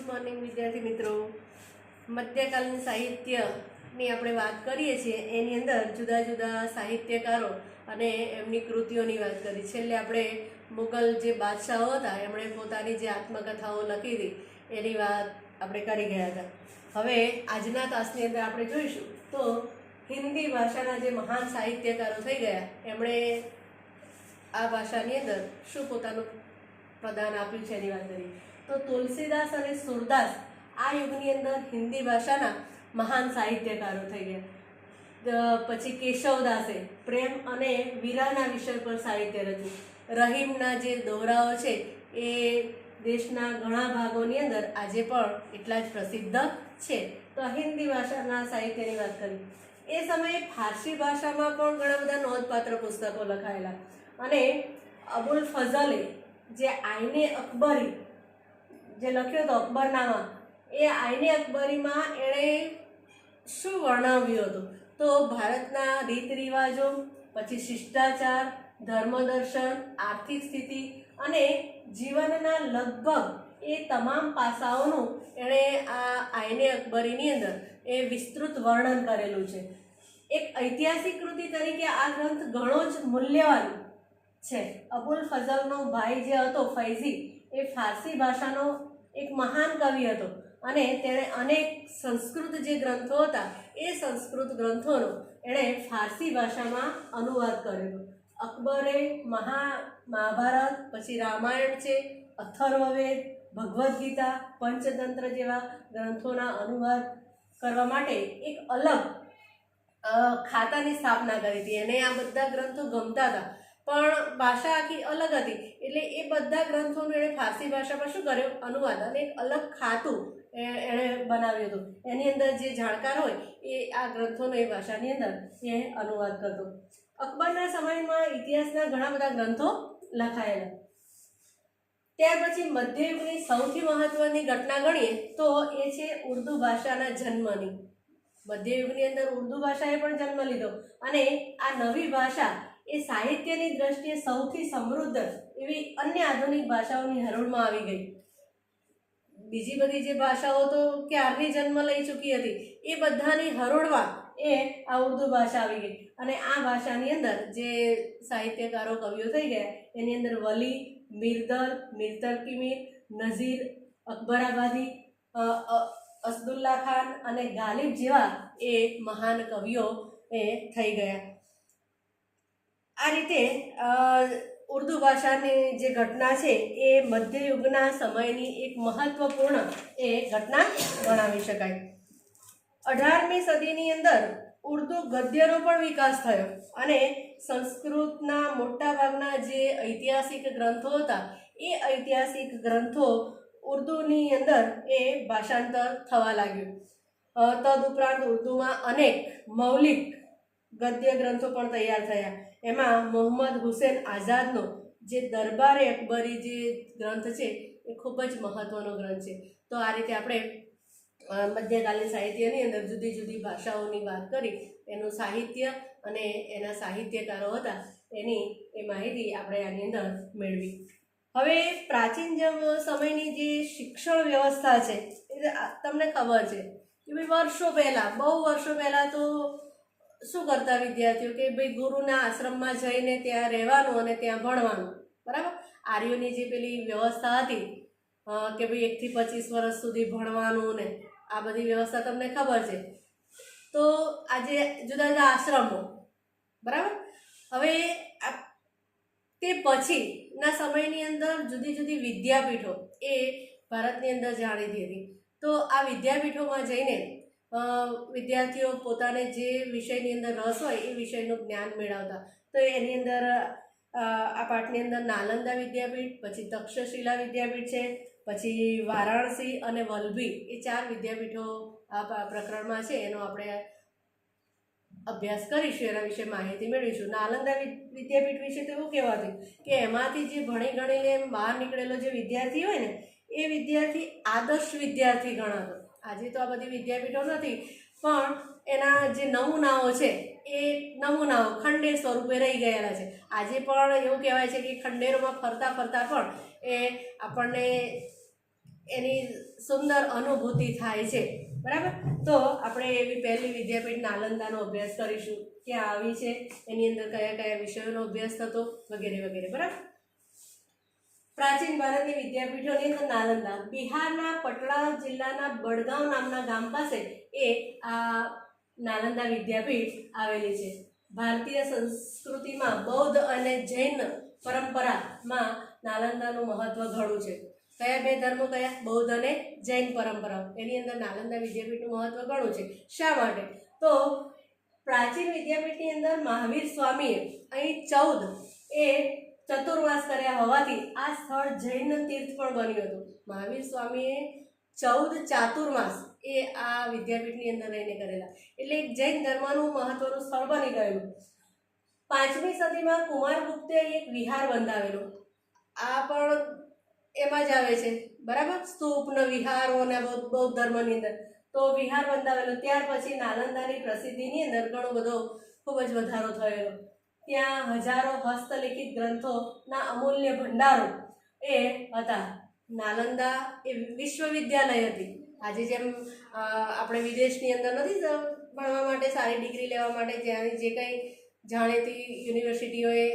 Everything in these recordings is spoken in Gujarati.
ગુડ મોર્નિંગ વિદ્યાર્થી મિત્રો. મધ્યકાલીન સાહિત્યની આપણે વાત કરીએ છીએ. એની અંદર જુદા જુદા સાહિત્યકારો અને એમની કૃતિઓની વાત કરી. છેલ્લે આપણે મુગલ જે બાદશાહો હતા, એમણે પોતાની જે આત્મકથાઓ લખી હતી, એની વાત આપણે કરી ગયા હતા. હવે આજના તાસની અંદર આપણે જોઈશું તો હિન્દી ભાષાના જે મહાન સાહિત્યકારો થઈ ગયા, એમણે આ ભાષાની અંદર શું પોતાનું પ્રદાન આપ્યું છે એની વાત કરી તો તુલસીદાસ અને સુરદાસ આ યુગની અંદર હિન્દી ભાષાના મહાન સાહિત્યકારો થઈ ગયા. પછી કેશવદાસે પ્રેમ અને વીરાના વિષય પર સાહિત્ય રચ્યું. રહીમના જે દોરાઓ છે એ દેશના ઘણા ભાગોની અંદર આજે પણ એટલા જ પ્રસિદ્ધ છે. તો હિન્દી ભાષાના સાહિત્યની વાત કરી એ સમયે ફારસી ભાષામાં પણ ઘણા બધા નોંધપાત્ર પુસ્તકો લખાયેલા. અને અબુલ ફઝલે જે આઈને અકબરી જે લખ્યો હતો અકબરનામા, એ આઈને અકબરીમાં એણે શું વર્ણવ્યું હતું? તો ભારતના રીત રિવાજો પછી શિષ્ટાચાર, ધર્મદર્શન, આર્થિક સ્થિતિ અને જીવનના લગભગ એ તમામ પાસાઓનું એણે આ આઈને અકબરીની અંદર એ વિસ્તૃત વર્ણન કરેલું છે. એક ઐતિહાસિક કૃતિ તરીકે આ ગ્રંથ ઘણો જ મૂલ્યવાન છે. અબુલ ફઝલનો ભાઈ જે હતો ફૈઝી એ ફારસી ભાષાનો એક મહાન કવિ હતો. અને તેણે અનેક સંસ્કૃત જે ગ્રંથો હતા, એ સંસ્કૃત ગ્રંથોનો એણે ફારસી ભાષામાં અનુવાદ કર્યો. અકબરે મહા મહાભારત, પછી રામાયણ છે, અથર્વવેદ ભગવદ્ ગીતા પંચતંત્ર જેવા ગ્રંથોના અનુવાદ કરવા માટે એક અલગ ખાતાની સ્થાપના કરી હતી. અને આ બધા ગ્રંથો ગમતા હતા. પણ ભાષા આખી અલગ હતી. એટલે એ બધા ગ્રંથોનું એણે ફારસી ભાષામાં શું કર્યું? અનુવાદ અને એક અલગ ખાતું એણે બનાવ્યું હતું. એની અંદર જે જાણકાર હોય એ આ ગ્રંથોનો એ ભાષાની અંદર એ અનુવાદ કરતો. અકબરના સમયમાં ઇતિહાસના ઘણા બધા ગ્રંથો લખાયેલા. ત્યાર પછી મધ્યયુગની સૌથી મહત્વની ઘટના ગણીએ તો એ છે ઉર્દુ ભાષાના જન્મની. મધ્યયુગની અંદર ઉર્દુ ભાષાએ પણ જન્મ લીધો. અને આ નવી ભાષા એ સાહિત્યની દ્રષ્ટિએ સૌથી સમૃદ્ધ એવી અન્ય આધુનિક ભાષાઓની હરોળમાં આવી ગઈ. બીજી બધી જે ભાષાઓ તો ક્યારની જન્મ લઈ ચૂકી હતી, એ બધાની હરોળમાં એ આ ઉર્દુ ભાષા આવી ગઈ. અને આ ભાષાની અંદર જે સાહિત્યકારો, કવિઓ થઈ ગયા, એની અંદર વલી મિર્દર મીર નઝીર અકબરાબાદી અસદુલ્લા ખાન અને ગાલિબ જેવા એ મહાન કવિઓ એ થઈ ગયા. આ રીતે ઉર્દુ ભાષાની જે ઘટના છે એ મધ્યયુગના સમયની એક મહત્વપૂર્ણ એ ઘટના ગણાવી શકાય. અઢારમી સદીની અંદર ઉર્દુ ગદ્યનો પણ વિકાસ થયો અને સંસ્કૃતના મોટાભાગના જે ઐતિહાસિક ગ્રંથો હતા, એ ઐતિહાસિક ગ્રંથો ઉર્દુની અંદર એ ભાષાંતર થવા લાગ્યું. તદુપરાંત ઉર્દુમાં અનેક મૌલિક ગદ્ય ગ્રંથો પણ તૈયાર થયા. એમાં મોહમ્મદ હુસેન આઝાદનો જે દરબારે અકબરી જે ગ્રંથ છે, એ ખૂબ જ મહત્વનો ગ્રંથ છે. તો આ રીતે આપણે મધ્યકાલીન સાહિત્યની અંદર જુદી જુદી ભાષાઓની વાત કરી, એનું સાહિત્ય અને એના સાહિત્યકારો હતા, એની એ માહિતી આપણે આની અંદર મેળવી. હવે પ્રાચીન સમયની જે શિક્ષણ વ્યવસ્થા છે, એ તમને ખબર છે કે ભાઈ વર્ષો પહેલાં, બહુ વર્ષો પહેલાં તો શું કરતા વિદ્યાર્થીઓ કે ભાઈ ગુરુના આશ્રમમાં જઈને ત્યાં રહેવાનું અને ત્યાં ભણવાનું, બરાબર? આર્યોની જે પેલી વ્યવસ્થા હતી કે ભાઈ એકથી પચીસ વર્ષ સુધી ભણવાનું ને આ બધી વ્યવસ્થા તમને ખબર છે. તો આજે જુદા જુદા આશ્રમો, બરાબર? હવે તે પછીના સમયની અંદર જુદી જુદી વિદ્યાપીઠો એ ભારતની અંદર જાણીતી હતી. તો આ વિદ્યાપીઠોમાં જઈને વિદ્યાર્થીઓ પોતાને જે વિષયની અંદર રસ હોય એ વિષયનું જ્ઞાન મેળવતા. તો એની અંદર આ પાઠની અંદર નાલંદા વિદ્યાપીઠ, પછી તક્ષશિલા વિદ્યાપીઠ છે, પછી વારાણસી અને વલભી એ ચાર વિદ્યાપીઠો આ પ્રકરણમાં છે. એનો આપણે અભ્યાસ કરીશું એના વિશે માહિતી મેળવીશું. નાલંદા વિદ્યાપીઠ વિશે તો એવું કહેવાતું કે એમાંથી જે ભણી ગણીને બહાર નીકળેલો જે વિદ્યાર્થી હોય ને, એ વિદ્યાર્થી આદર્શ વિદ્યાર્થી ગણાતો. આજે તો આ બધી વિદ્યાપીઠો નથી, પણ એના જે નમૂનાઓ છે, એ નમૂનાઓ ખંડેર સ્વરૂપે રહી ગયેલા છે. આજે પણ એવું કહેવાય છે કે ખંડેરોમાં ફરતા ફરતા પણ એ આપણને એની સુંદર અનુભૂતિ થાય છે. બરાબર? તો આપણે એવી પહેલી વિદ્યાપીઠ નાલંદાનો અભ્યાસ કરીશું. ક્યાં આવી છે? એની અંદર કયા કયા વિષયોનો અભ્યાસ થતો? વગેરે વગેરે. બરાબર? પ્રાચીન ભારતની વિદ્યાપીઠોની અંદર નાલંદા. બિહારના પટણા જિલ્લાના બડગાંવ નામના ગામ પાસે એ આ નાલંદા વિદ્યાપીઠ આવેલી છે. ભારતીય સંસ્કૃતિમાં બૌદ્ધ અને જૈન પરંપરામાં નાલંદાનું મહત્વ ઘણું છે. કયા બે ધર્મો કયા? બૌદ્ધ અને જૈન પરંપરા. એની અંદર નાલંદા વિદ્યાપીઠનું મહત્વ ઘણું છે. શા માટે? તો પ્રાચીન વિદ્યાપીઠની અંદર મહાવીર સ્વામીએ અહીં ચૌદ એ ચતુર્માસ કર્યા હોવાથી આ સ્થળ જૈન તીર્થ પણ બન્યું હતું. મહાવીર સ્વામીએ ચૌદ ચાતુર્માસ એ આ વિદ્યાપીઠની અંદર રહીને કરેલા. એટલે એક જૈન ધર્મનું મહત્વનું સ્થળ બની ગયું. પાંચમી સદીમાં કુમારગુપ્તે એક વિહાર બંધાવેલો. આ પણ એમાં જ આવે છે. બરાબર? સ્તૂપ ને વિહારો ને બૌદ્ધ બૌદ્ધ ધર્મની અંદર. તો વિહાર બંધાવેલો. ત્યાર પછી નાલંદાની પ્રસિદ્ધિની અંદર ઘણો બધો ખૂબ જ વધારો થયેલો. ત્યાં હજારો હસ્તલિખિત ગ્રંથોના અમૂલ્ય ભંડારો એ હતા. નાલંદા એ વિશ્વવિદ્યાલય હતી. આજે જેમ આપણે વિદેશની અંદર નથી ભણવા માટે સારી ડિગ્રી લેવા માટે ત્યાંની જે કંઈ જાણીતી યુનિવર્સિટીઓએ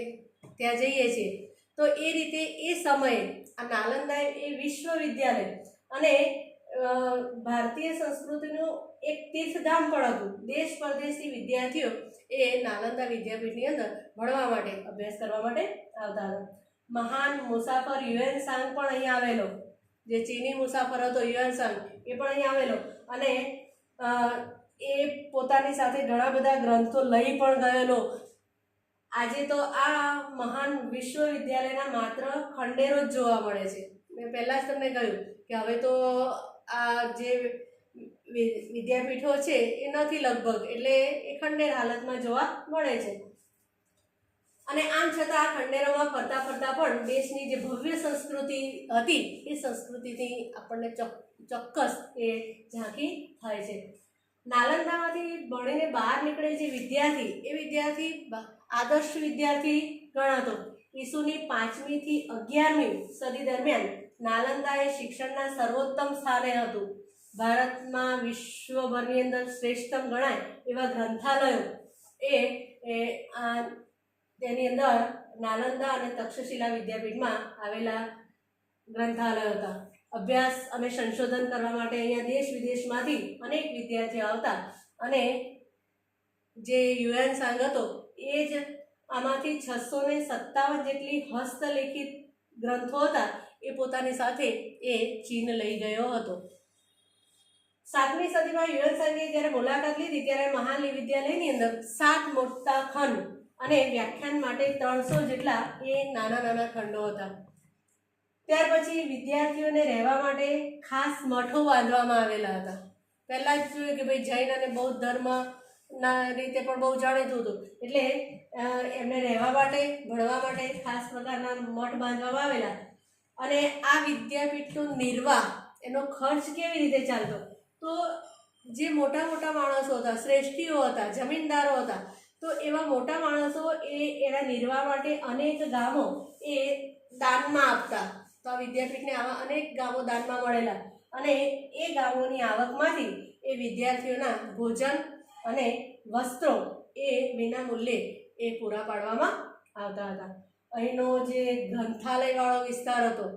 ત્યાં જઈએ છીએ. તો એ રીતે એ સમયે આ નાલંદા એ વિશ્વવિદ્યાલય અને ભારતીય સંસ્કૃતિનું એક તીર્થધામ પણ હતું. દેશ પરદેશથી વિદ્યાર્થીઓ એ નાલંદા વિદ્યાપીઠની અંદર ભણવા માટે અભ્યાસ કરવા માટે આવતા હતા. મહાન મુસાફર યુએન સાંગ પણ અહીં આવેલો. જે ચીની મુસાફર હતો યુએન સાંગ, એ પણ અહીં આવેલો. અને એ પોતાની સાથે ઘણા બધા ગ્રંથો લઈ પણ ગયેલો. આજે તો આ મહાન વિશ્વવિદ્યાલયના માત્ર ખંડેરો જ જોવા મળે છે. મેં પહેલાં જ તમને કહ્યું કે હવે તો આ જે વિદ્યાપીઠો છે એ નથી લગભગ, એટલે એ ખંડેર હાલતમાં જોવા મળે છે. અને આમ છતાં આ ખંડેરોમાં ફરતા ફરતા પણ દેશની જે ભવ્ય સંસ્કૃતિ હતી, એ સંસ્કૃતિથી આપણને ચોક- ચોક્કસ એ ઝાંખી થાય છે. નાલંદામાંથી ભણીને બહાર નીકળે જે વિદ્યાર્થી, એ વિદ્યાર્થી આદર્શ વિદ્યાર્થી ગણાતો. ઈસુની પાંચમીથી અગિયારમી સદી દરમિયાન નાલંદા એ શિક્ષણના સર્વોત્તમ સ્થાને હતું. ભારતમાં વિશ્વભરની અંદર શ્રેષ્ઠતમ ગણાય એવા ગ્રંથાલયો એ તેની અંદર નાલંદા અને તક્ષશિલા વિદ્યાપીઠમાં આવેલા ગ્રંથાલયો હતા. અભ્યાસ અને સંશોધન કરવા માટે અહીંયા દેશ વિદેશમાંથી અનેક વિદ્યાર્થીઓ આવતા અને જે યુએન સાંગ હતો, એ જ આમાંથી છસો ને સત્તાવન જેટલી હસ્તલેખિત ગ્રંથો હતા, એ પોતાની સાથે એ ચીન લઈ ગયો હતો. સાતમી સદીમાં યુએન સાંગે જ્યારે મુલાકાત લીધી, ત્યારે મહાલી વિદ્યાલયની અંદર સાત મોટા ખંડ અને વ્યાખ્યાન માટે ત્રણસો જેટલા એ નાના નાના ખંડો હતા. ત્યાર પછી વિદ્યાર્થીઓને રહેવા માટે ખાસ મઠો બાંધવામાં આવેલા હતા. પહેલાં જ જોયું કે ભાઈ જૈન અને બૌદ્ધ ધર્મના રીતે પણ બહુ જાણીતું હતું. એટલે એમને રહેવા માટે, ભણવા માટે ખાસ પ્રકારના મઠ બાંધવામાં આવેલા અને આ વિદ્યાપીઠનું નિર્વાહ, એનો ખર્ચ કેવી રીતે ચાલતો? તો જે મોટા મોટા માણસો હતા, શ્રેષ્ઠીઓ હતા, જમીનદારો હતા, તો એવા મોટા માણસો એ એના નિર્વાહ માટે અનેક ગામો એ દાનમાં આપતા. તો આ વિદ્યાપીઠને આવા અનેક ગામો દાનમાં મળેલા. અને એ ગામોની આવકમાંથી એ વિદ્યાર્થીઓના ભોજન અને વસ્ત્રો એ વિના મૂલ્યે એ પૂરા પાડવામાં આવતા હતા. અહીંનો જે ગ્રંથાલયવાળો વિસ્તાર હતો,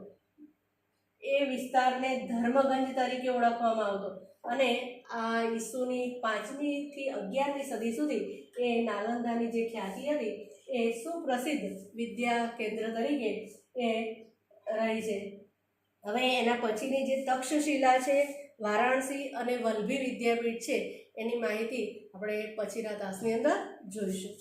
એ વિસ્તારને ધર્મગંજ તરીકે ઓળખવામાં આવતો. અને આ ઈસુની પાંચમીથી અગિયારમી સદી સુધી એ નાલંદાની જે ખ્યાતિ હતી, એ સુપ્રસિદ્ધ વિદ્યા કેન્દ્ર તરીકે એ રહી છે. હવે એના પછીની જે તક્ષશિલા છે, વારાણસી અને વલ્લભી વિદ્યાપીઠ છે, એની માહિતી આપણે પછીના તાસની અંદર જોઈશું.